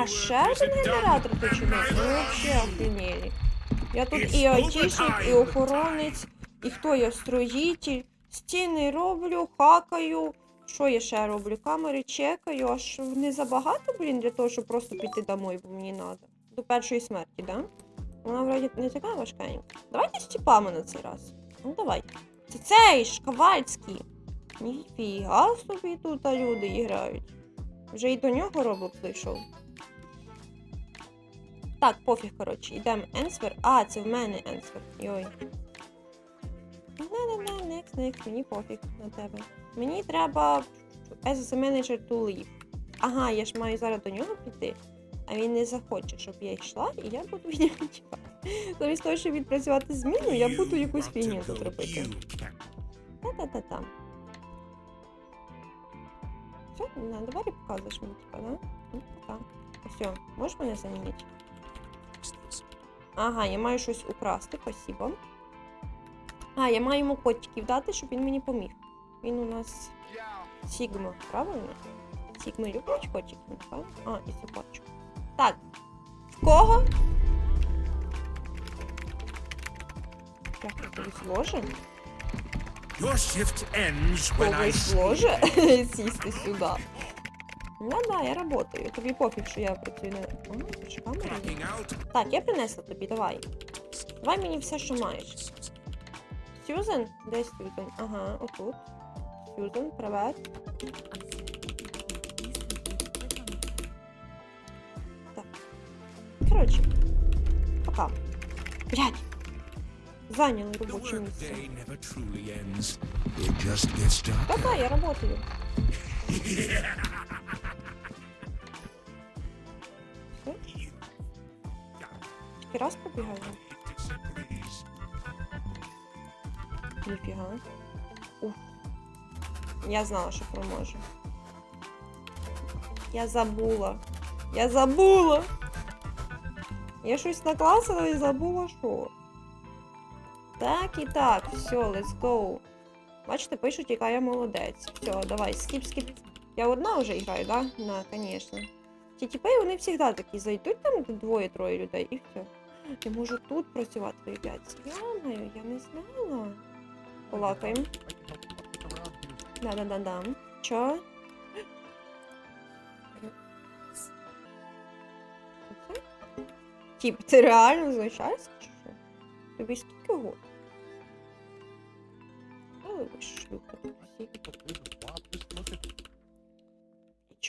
А ще один генератор починає? Ну вообще охренели. Я тут і айтішник, і охоронець, і хто я строїтель. Стіни роблю, хакаю. Що я ще роблю? Камери чекаю, аж не забагато, блін, для того, щоб просто піти домой, бо мені треба. До першої смерті, да? Вона вроді не така важкенька. Давайте з тіпами на цей раз. Ну давай. Це цей ж Ковальський. Ніфіга собі тут люди грають. Вже і до нього робот прийшов. Так, пофіг, коротше, йдемо Енсвер. А, це в мене Енсвер. Йой. Не-не-не, next, next, мені пофіг на тебе. Мені треба a manager to leave. Ага, я ж маю зараз до нього піти, а він не захоче, щоб я йшла, і я буду від нього тікати. Замість того, щоб відпрацювати зміну, я буду якусь фігню тут робити. Та-та-та-та. Все, на дворі показуєш мені, типа, да? Ну, пока. Все, можеш мене замінити? Ага, я маю щось украсти, спасибо. А, я маю йому котиків дати, щоб він мені поміг. Він у нас Сігма, правильно? Сігми люблять котиків, напевно? А, і собачку. Так. В кого? Як тобі зложе? Your shift ends when I сісти сюди. Ну да, я работаю. Тобі пофіг, що я працюю на. О, камера out. Так, я принесла тобі, давай. Давай мені все, що маєш. Сюзен? Де Сюзен? Ага, отут. Сюзен, привет. Так. Коротше. Пока. Блядь. Зайняли робоче місце. Та-та, я работаю. Тільки раз побігаю. Ніфіга. Уф. Я знала, що проможу. Я забула. Я забула. Я щось накласила і забула, що. Так і так, все, let's go. Бачите, пишуть, яка я молодець. Все, давай, скіп, скіп. Я одна вже граю, да? На, конечно. Ті тіпи, вони завжди такі зайдуть там двоє-троє людей і все. Я можу тут працювати, ребят. Знаю, я не знала. Полакаємо. Да-да-да-да. Чо? Тіп, ти реально знущаєшся чи що? Тобі скільки год? Ой.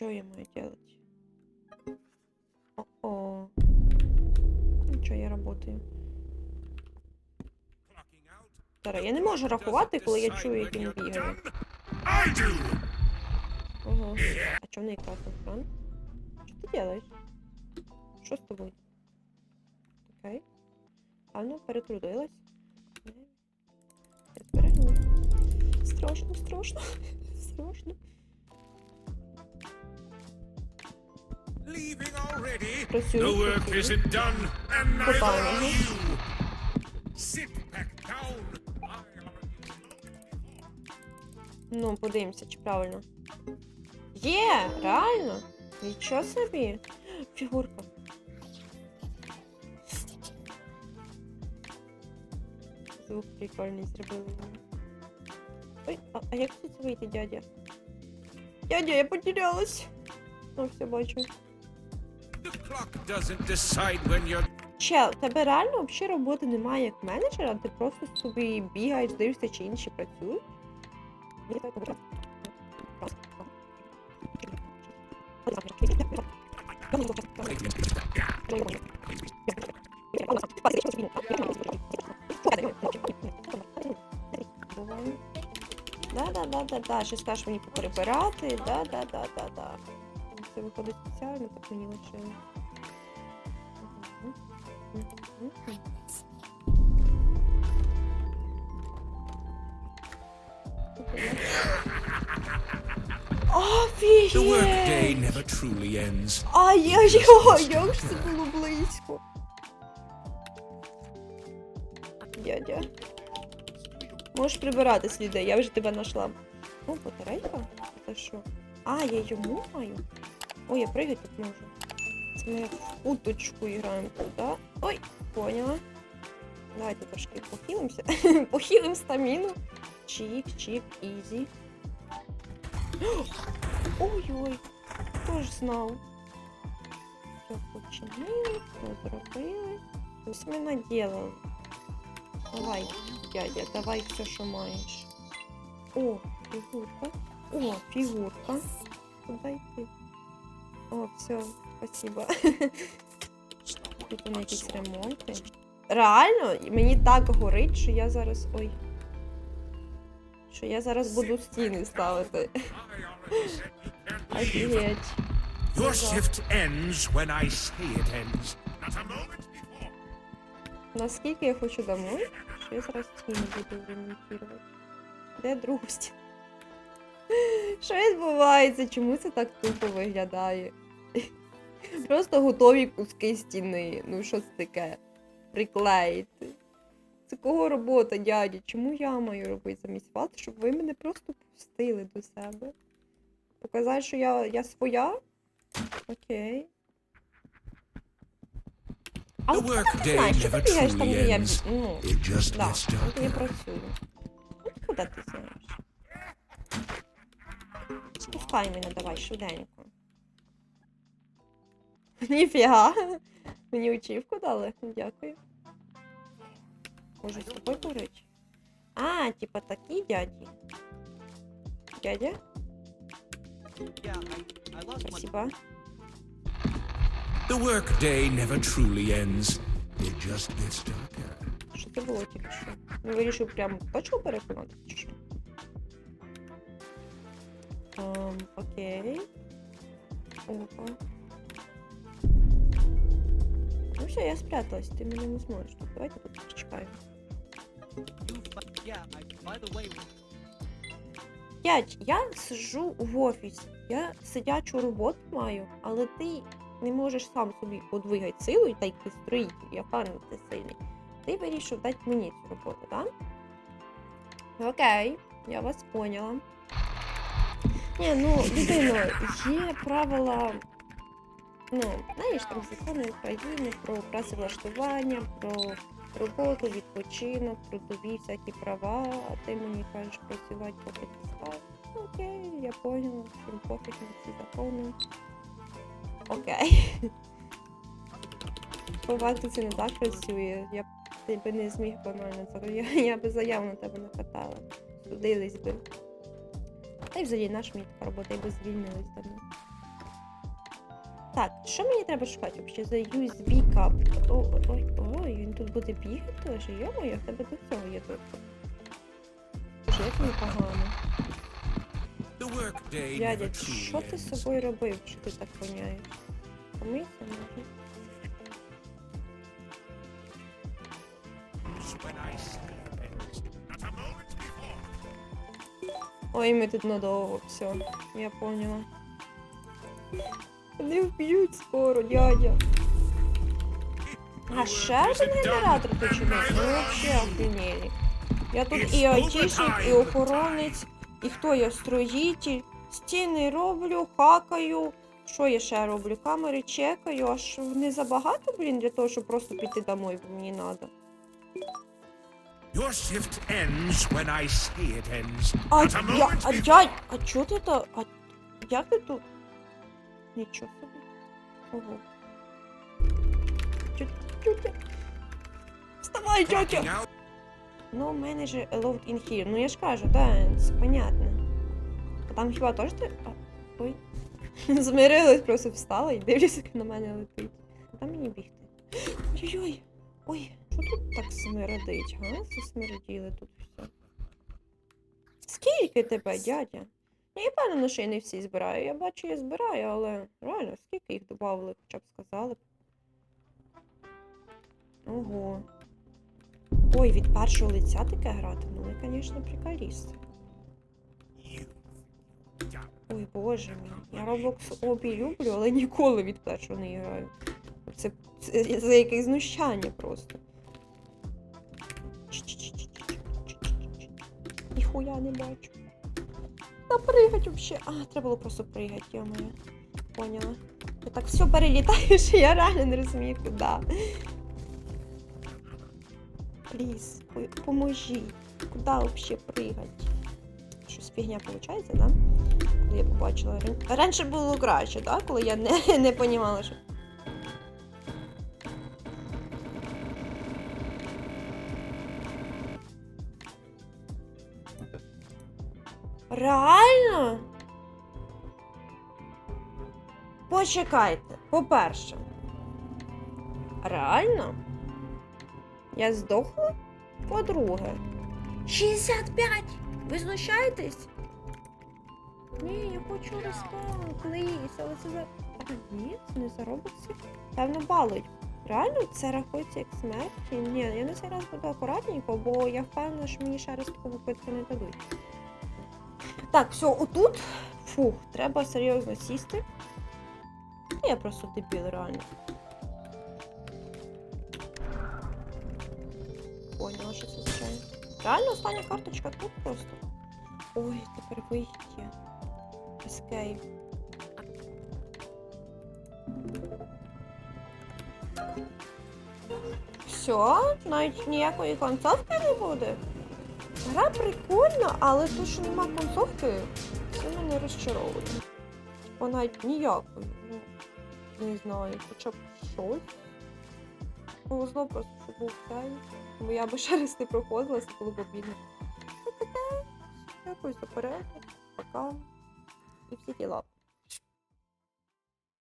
Я маю делать? Нічого, я работаю. Clocking out. Зараз, я не можу рахувати, коли я Decide чую, when як він you're бігає. done. I do. Ого. А чому не красный экран? Что ты делаешь? Що з тобою? Окей. А ну, перетрудилась. Не. Перетрудилась. Страшно, страшно. Страшно. Am Ну, подивимося, чи правильно. Є, реально. Нічого собі. Фігурка. Звук прикольний зробили. Ой, а, а як тут вийти, дядя? Дядя, я потерялась. Ну, все бачу. Чел, тебе реально взагалі роботи немає як менеджера, ти просто собі бігаєш, дивишся, чи інші працюють? Да-да-да-да-да, ще скажеш мені поперебирати, да-да-да-да-да. Це виходить спеціально, так мені лишили. The workday Офігеть! never truly ends. Ай-яй-яй, як ж це було близько. Дядя. Можеш прибирати сліди, я вже тебе знайшла. О, батарейка? Це що? А, я йому маю? Ой, я пригати тут можу. Це ми в уточку граємо тут, да? Ой, поняла. Давайте трошки похилимося. Похилим стаміну. Чик, чик, ізі. Ой-ой, хто ж знав? Все починили, все зробили. Ось ми наділили. Давай, дядя, давай все, що маєш. О, фігурка. О, фігурка. Куда йти? О, все, спасибо. Тут вони якісь ремонти. Реально, мені так горить, що я зараз. Ой. Що я зараз буду стіни ставити. Офігеть. Your shift ends when I say it ends. Not a moment before. Наскільки я хочу домой, що я зараз стіни буду ремонтувати. Де другу стіну? Що відбувається? Чому це так тупо виглядає? Просто готові куски стіни. Ну що це таке? Приклеїти. Це кого робота, дядя? Чому я маю робити замість вас, щоб ви мене просто пустили до себе? Показати, що я, я своя? Окей. А от workday знаєш, що ти бігаєш там, де я ну, да, от я працюю. Ну, Куди ти знаєш? Спускай мене давай швиденько. Ніфіга. Мені очівку дали. Дякую. Може з тобою говорить? А, типа такі дяді. Дядя? Спасибо. The workday never truly ends. It just gets darker. Що це було тільки що? Ну, вирішив прям точку переконати, чи що? Ем, окей. Опа. Ну все, я спряталась, ти мене не зможеш. Так, давайте way, Дядь, я сиджу в офісі, я сидячу роботу маю, але ти не можеш сам собі подвигати силу і та й ти строїтель, я впевнена, ти сильний. Ти вирішив дати мені цю роботу, так? Окей, я вас поняла. Ні, ну, людино, є правила, ну, знаєш, там закони України про працевлаштування, про роботу, відпочинок, трудові всякі права, а ти мені кажеш працювати поки ти спав. Окей, я поняла, всім пофіг на ці закони. Окей. По факту це не так працює. Я б тебе не зміг банально це. Я, я би заяву на тебе накатала. Судились би. Та й взагалі наш така робота, я би звільнились давно. Так, що мені треба шукати взагалі за USB кап? О, ой, ой, він тут буде бігати теж. Йо-моє, в тебе до цього є тут. Як мені погано. Дядя, що ти з собою робив, що ти так воняєш? Помийся, може? Ой, ми тут надовго, все, я поняла. Вони вб'ють скоро, дядя. А ще один генератор починає? Ну вообще охренели. Я тут і айтішник, і охоронець, і хто я строїтель. Стіни роблю, хакаю. Що я ще роблю? Камери чекаю, аж не забагато, блін, для того, щоб просто піти домой, бо мені треба. Your shift ends when I say it ends. А, я, а дядь, а чо ти то? А як ти тут? Нічого собі. Ого. Ти? Вставай, out. Ну, в мене же allowed in here. Ну я ж кажу, да, це понятно. А там хіба теж ти. А, ой. Змирилась, просто встала і дивлюся, як на мене летить. Куди мені бігти? Ой-ой-ой. Ой, що тут так смердить, га? Засмерділи тут все. Скільки тебе, дядя? Я впевнена, що я не всі збираю. Я бачу, я збираю, але реально, скільки їх додали, хоча б сказали. Ого. Ой, від першого лиця таке грати, ну ви, звісно, приколісти. Ой, боже мій. Я Roblox обі люблю, але ніколи від першого не граю. Це, це за якесь знущання просто. Ніхуя не бачу. Та пригать вообще. А, треба було просто пригати, я моя. поняла. Я так все перелітаю, що я реально не розумію, куди. Пліз, по- поможіть. Куди взагалі пригати? Щось фігня виходить, да? Коли я побачила. ран- Раніше було краще, да? Коли я не, не понімала, що. Реально? Почекайте, по-перше. Реально? Я здохла? По-друге. 65! Ви знущаєтесь? Ні, я хочу респаун, плиз, але це за. Ні, це не за робокси. Певно балують. Реально це рахується як смерть? Ні, я на цей раз буду акуратненько, бо я впевнена, що мені ще раз таку не дадуть. Так, все, отут. Фух, треба серйозно сісти. Я просто дебіл, реально. Поняла, що це означає. Реально остання карточка тут просто. Ой, тепер вийти. Escape. Все, навіть ніякої концовки не буде. Гра прикольна, але то, що нема концовки, це мене розчаровує. Вона ніякою. Ну, не знаю, хоча б щось. Повезло просто, що був цей. Бо я би ще раз не проходила, було б обідно. Ну, Дякую за перегляд. Пока. І всі діла.